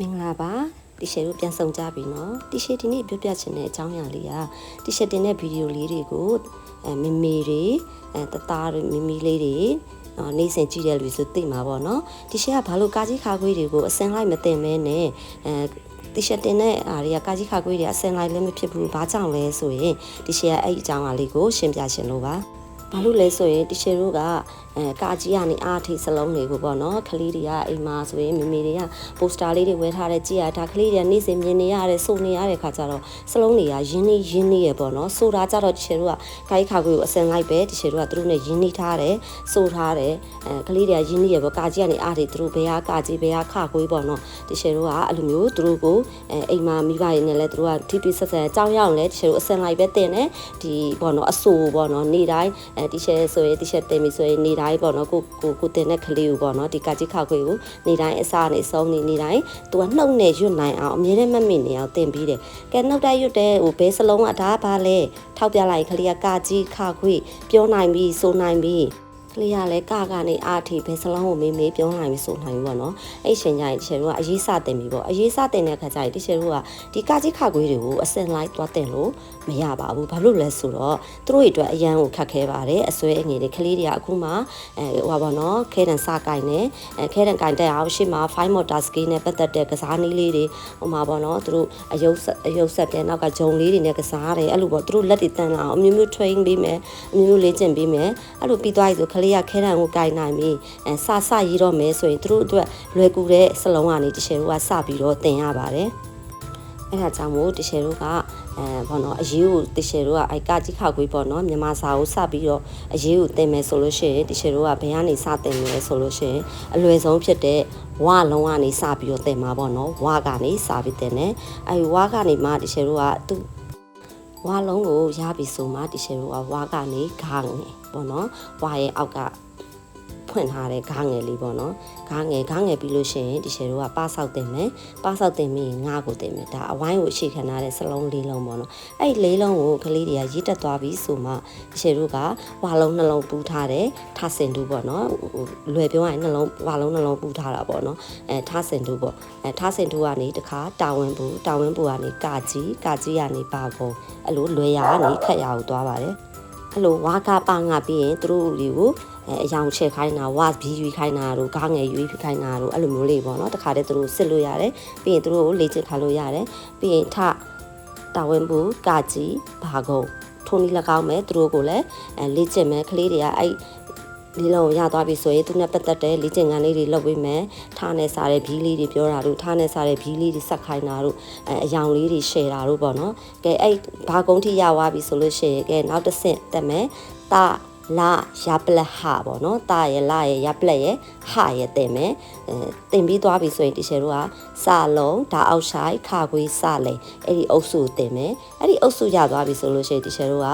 မင်္ဂလာပါတီရှယ်တို့ပြန်ဆောင်ကြပြီနော်တီရှယ်ဒီနေ့ပြပြချင်တဲ့အကြောင်းအရာလေးကတီရှယ်တင်တဲ့ဗီဒီယိုလေးတွေကိုအဲမမေတွေအဲတသားတွေမမီလေးတွေနော်နေစဉ်ကြည့်တဲ့လူဆိုသိမှာပေါ့နော်တီရှယ်ကဘာလို့ကာကြီးခါခွေးတွေကိုအစင်လိုက်မတင်မဲနဲ့အဲတီရှပ်တင်တဲ့အားတွေကကာကြီးခါခွေးတွေအစင်လိုက်လည်းမဖြစ်ဘူးဘာကြောင့်လဲဆိုရင်တီရှပ်ကအဲ့ဒီအကြောင်းအရာလေးကိုရှင်းပြရှင်လို့ပါဘာလို့လဲဆိုရင်တီရှယ်တို့ကအဲကာကြီးကနေအားထိစလုံးတွေကိုပေါ့နော်ခလေးတွေကအိမ်မှာဆိုရင်မိမိတွေကပိုစတာလေးတွေဝဲထားတဲ့ကြည့်ရတာခလေးတွေကနေ့စဉ်မြင်နေရတယ်စုံနေရတဲ့ခါကျတော့စလုံးတွေကရင်းနှီးရင်းနှီးရပေါ့နော်ဆိုတာကြတော့တီရှယ်တို့ကကိုက်ခါကိုအစင်လိုက်ပဲတီရှယ်တို့ကသူတို့နဲ့ရင်းနှီးထားတယ်ဆိုထားတယ်အဲခလေးတွေကရင်းနှီးရပေါ့ကာကြီးကနေအားထိသူတို့ဘယ်ဟာကာကြီးဘယ်ဟာခခွေးပေါ့နော်တီရှယ်တို့ကအဲ့လိုမျိုးသူတို့ကိုအဲအိမ်မှာမိဘတွေနဲ့လည်းသူတို့ကထိတွေ့ဆက်ဆံကြောင်းရအောင်လဲတီရှယ်တို့အစင်လိုက်ပဲတင်တယ်ဒီပေါ့နော်အဆူပေါ့နော်နေတိုင်းအဲတီရှယ်ဆိုရင်တီရှယ်တင်ပြီဆိုရင်နေတိုင်းပေါ့နော်ကိုကိုကိုတင်တဲ့ကလေးကိုပေါ့နော်ဒီကာကြီးခခွေးကိုနေတိုင်းအစားနေဆုံးနေနေတိုင်းသူကနှုတ်နဲ့ရွတ်နိုင်အောင်အမြဲတမ်းမမေ့နေအောင်တင်ပြီးတယ်ကဲနှုတ်တိုက်ရွတ်တဲ့ဟိုဘဲစလုံးကဒါပါလဲထောက်ပြလိုက်ခလေးကကာကြီးခခွေးပြောနိုင်ပြီဆိုနိုင်ပြီ ကလေးကလည်းကကနေအာထီဘယ်စလုံးကိုမေးမေးပြောနိုင်ပြီဆိုနိုင်ပြီပေါ့နော်အဲ့ရှင်ကြရင်တချေတို့ကအရေးစတင်ပြီပေါ့အရေးစတင်တဲ့ခါကျရင်တချေတို့ကဒီကာကြီးခခွေးတွေကိုအစင်လိုက်သွားတင်လို့မရပါဘူးဘာလို့လဲဆိုတော့သူတို့တွေအတွက်အရန်ကိုခက်ခဲပါတယ်အစွဲအငယ်တွေကလေးတွေကအခုမှအဲဟိုပါပေါ့နော်ခဲတန်စကိုင်နဲ့အဲခဲတန်ကင်တက်အောင်ရှေ့မှာ fine motor skill နဲ့ပတ်သက်တဲ့ကစားနည်းလေးတွေဟိုမှာပေါ့နော်သူတို့အယုတ်ဆက်အယုတ်ဆက်တဲ့နောက်ကဂျုံလေးတွေနဲ့ကစားတယ်အဲ့လိုပေါ့သူတို့လက်တွေတန်းလာအောင်အမျိုးမျိုး train ပေးမယ်အမျိုးမျိုးလေ့ကျင့်ပေးမယ်အဲ့လိုပြီးသွားပြီဆိုကလေးကခဲတန်ကိုကင်နိုင်ပြီအဲစစရေးတော့မယ်ဆိုရင်သူတို့အတွက်လွယ်ကူတဲ့စလုံးကနေတချေတို့ကစပြီးတော့သင်ရပါတယ်အဲ့ဒါကြောင့်မို့တချေတို့ကအဲဘောနော်အရေးကိုတချေတို့ကအိုက်ကကြီးခောက်ခွေးပေါ့နော်မြန်မာစာကိုစပြီးတော့အရေးကိုသင်မယ်ဆိုလို့ရှိရင်တချေတို့ကဘယ်ကနေစသင်မလဲဆိုလို့ရှိရင်အလွယ်ဆုံးဖြစ်တဲ့ဝါလုံးကနေစပြီးတော့သင်မှာပေါ့နော်ဝါကနေစပြီးသင်တယ်အဲဒီဝါကနေမှတချေတို့ကသူ ဝါလုံးကိုရပြီဆိုမှတချေတို့ကဝါကနေဂါငယ်ပေါ့နော်ဝါရဲ့အောက်က ဖွင့်ထားတဲ့ဂါငယ်လေးပေါ့နော်ဂါငယ်ဂါငယ်ပြီးလို့ရှိရင်ဒီရှယ်တို့ကပါဆောက်တင်မယ်ပါဆောက်တင်ပြီးငါးကိုတင်မယ်ဒါအဝိုင်းကိုအခြေခံထားတဲ့စလုံးလေးလုံးပေါ့နော်အဲ့ဒီလေးလုံးကိုကလေးတွေကရေးတက်သွားပြီဆိုမှဒီရှယ်တို့ကဝါလုံးနှလုံးပူးထားတယ်ထဆင်တူပေါ့နော်ဟိုလွယ်ပြောရရင်နှလုံးဝါလုံးနှလုံးပူးထားတာပေါ့နော်အဲထဆင်တူပေါ့အဲထဆင်တူကနေတခါတာဝန်ပူတာဝန်ပူကနေကာကြီးကာကြီးကနေပါကုန်အဲ့လိုလွယ်ရာကနေခက်ရာကိုသွားပါတယ်အဲ့လိုဝါကပါငါပြီးရင်သူတို့တွေကို အဲအယောင်ချက်ခိုင်းတာဝါဘီယူခိုင်းတာတို့ကားငယ်ယူခိုင်းတာတို့အဲ့လိုမျိုးလေးပေါ့နော်တခါတည်းသူတို့စစ်လို့ရတယ်ပြီးရင်သူတို့ကိုလေ့ကျင့်ခါလို့ရတယ်ပြီးရင်ထတာဝန်ဘူးကာကြီးဘာကုန်ထုံးနီ၎င်းမဲ့သူတို့ကိုလည်းအဲလေ့ကျင့်မဲ့ကလေးတွေကအဲ့ဒီလုံးရသွားပြီဆိုရင်သူနဲ့ပတ်သက်တဲ့လေ့ကျင့်ခန်းလေးတွေလုပ်ပေးမယ်ထားနဲ့စားတဲ့ဘီးလေးတွေပြောတာတို့ထားနဲ့စားတဲ့ဘီးလေးတွေဆက်ခိုင်းတာတို့အဲအယောင်လေးတွေရှယ်တာတို့ပေါ့နော်ကဲအဲ့ဘာကုန်းထိရသွားပြီဆိုလို့ရှိရင်ကဲနောက်တစ်ဆင့်တက်မယ်တာ လာရပလက်ဟာပေါ့နော်တာရလာရရပလက်ရဟာရတဲ့မယ်အဲတင်ပြီးသွားပြီဆိုရင်တီရှယ်တို့ကစာလုံးဒါအောက်ဆိုင်ခါခွေးစလေအဲ့ဒီအုပ်စုတင်မယ်အဲ့ဒီအုပ်စုရသွားပြီဆိုလို့ရှိရင်တီရှယ်တို့က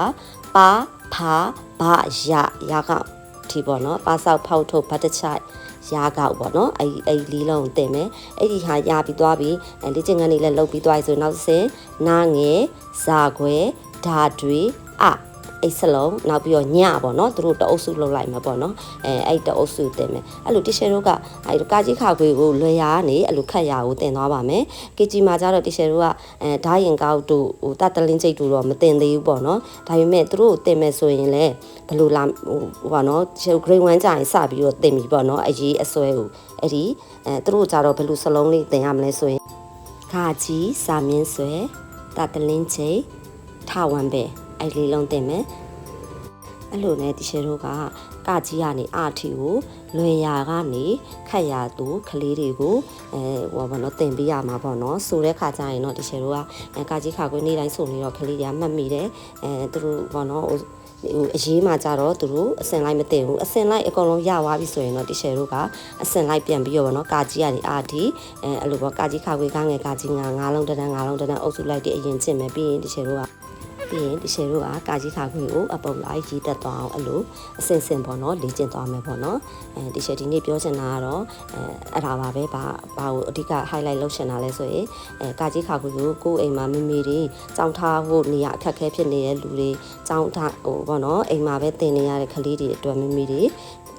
ပါဖာဘာရရကဒီပေါ့နော်ပါဆောက်ဖောက်ထုတ်ဗတ်တချိုက်ရာကောက်ပေါ့နော်အဲ့ဒီအဲ့ဒီလေးလုံးတင်မယ်အဲ့ဒီဟာရပြီးသွားပြီအဲလေ့ကျင့်ခန်းလေးလည်းလုပ်ပြီးသွားပြီဆိုနောက်တစ်ဆင့်နာငယ်ဇာခွဲဓာတွေအ အိတ်စလုံးနောက်ပြီးတော့ညပေါ့နော်သူတို့တအုပ်စုလုပ်လိုက်မှာပေါ့နော်အဲအဲ့တအုပ်စုတင်မယ်အဲ့လိုတရှယ်တို့ကအဲ့ကာကြီးခါခွေကိုလွယ်ရာကနေအဲ့လိုခက်ရာကိုတင်သွားပါမယ်ကေဂျီမှာကျတော့တရှယ်တို့ကအဲဓာရင်ကောက်တို့ဟိုတတလင်းကျိတ်တို့တော့မတင်သေးဘူးပေါ့နော်ဒါပေမဲ့သူတို့တင်မယ်ဆိုရင်လည်းဘယ်လိုလာဟိုပေါ့နော် grade 1ကြာရင်စပြီးတော့တင်ပြီပေါ့နော်အရေးအစွဲကိုအဲ့ဒီအဲသူတို့ကြတော့ဘယ်လိုစလုံးလေးတင်ရမလဲဆိုရင်ခါကြီးစာမြင့်ဆွဲတတလင်းကျိတ်ထဝမ်ပဲ အဲ့လေးလုံးတင်မယ်အဲ့လိုနဲ့တရှယ်တို့ကကကြီးကနေအာထီကိုလွယ်ရာကနေခက်ရာသူကလေးတွေကိုအဲဟိုဘာလို့တင်ပေးရမှာပေါ့နော်ဆိုတဲ့ခါကျရင်တော့တရှယ်တို့ကအဲကကြီးခါကွင်းနေတိုင်းဆိုနေတော့ကလေးတွေကမှတ်မိတယ်အဲသူတို့ဘောနော်ဟိုအရေးမှာကြတော့သူတို့အစင်လိုက်မတင်ဘူးအစင်လိုက်အကုန်လုံးရသွားပြီဆိုရင်တော့တရှယ်တို့ကအစင်လိုက်ပြန်ပြီးတော့ဗောနော်ကာကြီးကနေအာဒီအဲအဲ့လိုပေါ့ကာကြီးခါခွေကားငယ်ကာကြီးငါငါးလုံးတန်းငါးလုံးတန်းအုပ်စုလိုက်တဲ့အရင်ချင်းမယ်ပြီးရင်တရှယ်တို့က ပြီးရင်ဒီရှယ်တို့ကကာကြီးခါခွေကိုအပုတ်လိုက်ကြီးတက်သွားအောင်အဲ့လိုအစင်စင်ပေါ့နော်လေ့ကျင့်သွားမယ်ပေါ့နော်အဲဒီရှယ်ဒီနေ့ပြောချင်တာကတော့အဲအဲ့ဒါပါပဲဘာဘာကိုအဓိက highlight လုပ်ချင်တာလဲဆိုရင်အဲကာကြီးခါခွေကိုကိုယ်အိမ်မှာမိမိတွေကြောင်းထားဖို့နေရအခက်အခဲဖြစ်နေတဲ့လူတွေကြောင်းထားဟိုပေါ့နော်အိမ်မှာပဲတင်နေရတဲ့ကလေးတွေအတွက်မိမိတွေ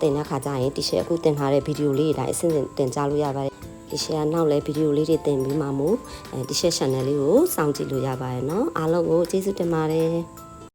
တင်တဲ့ခါကျရင်ဒီရှယ်အခုတင်ထားတဲ့ဗီဒီယိုလေးတွေတိုင်းအစင်စင်တင်ကြလို့ရပါတယ် ဒီရှယ်ကနောက်လဲဗီဒီယိုလေးတွေတင်ပြီးမှမို့အဲဒီရှယ် channel လေးကိုစောင့်ကြည့်လို့ရပါတယ်เนาะအားလုံးကိုကျေးဇူးတင်ပါတယ်